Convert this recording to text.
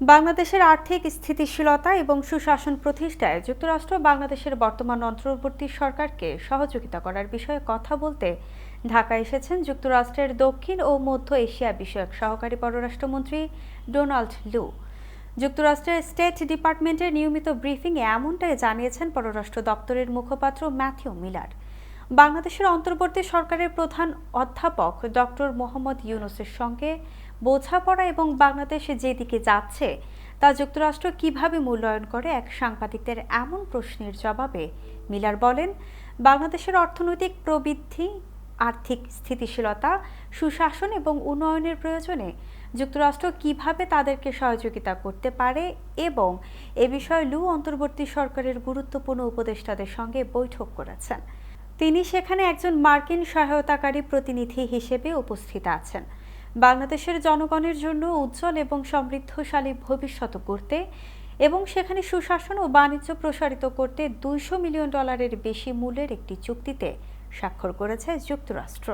বাংলাদেশের আর্থিক স্থিতিশীলতা এবং সুশাসন প্রতিষ্ঠায় যুক্তরাষ্ট্র বাংলাদেশের বর্তমান অন্তর্বর্তী সরকারকে সহযোগিতা করার বিষয়ে কথা বলতে ঢাকা এসেছেন যুক্তরাষ্ট্রের দক্ষিণ ও মধ্য এশিয়া বিষয়ক সহকারী পররাষ্ট্রমন্ত্রী ডোনাল্ড লু। যুক্তরাষ্ট্রের স্টেট ডিপার্টমেন্টের নিয়মিত ব্রিফিংয়ে এমনটাই জানিয়েছেন পররাষ্ট্র দপ্তরের মুখপাত্র ম্যাথিউ মিলার। বাংলাদেশের অন্তর্বর্তী সরকারের প্রধান অধ্যাপক ডক্টর মোহাম্মদ ইউনুসের সঙ্গে বোঝাপড়া এবং বাংলাদেশ যেদিকে যাচ্ছে, তা যুক্তরাষ্ট্র কীভাবে মূল্যায়ন করে এক সাংবাদিকদের এমন প্রশ্নের জবাবে মিলার বলেন, বাংলাদেশের অর্থনৈতিক প্রবৃদ্ধি, আর্থিক স্থিতিশীলতা, সুশাসন এবং উন্নয়নের প্রয়োজনে যুক্তরাষ্ট্র কীভাবে তাদেরকে সহযোগিতা করতে পারে এবং এ বিষয়ে লু অন্তর্বর্তী সরকারের গুরুত্বপূর্ণ উপদেষ্টাদের সঙ্গে বৈঠক করেছেন। তিনি সেখানে একজন মার্কিন সহায়তাকারী প্রতিনিধি হিসেবে উপস্থিত আছেন। বাংলাদেশের জনগণের জন্য উজ্জ্বল এবং সমৃদ্ধশালী ভবিষ্যৎ করতে এবং সেখানে সুশাসন ও বাণিজ্য প্রসারিত করতে দুইশো মিলিয়ন ডলারের বেশি মূল্যের একটি চুক্তিতে স্বাক্ষর করেছে যুক্তরাষ্ট্র।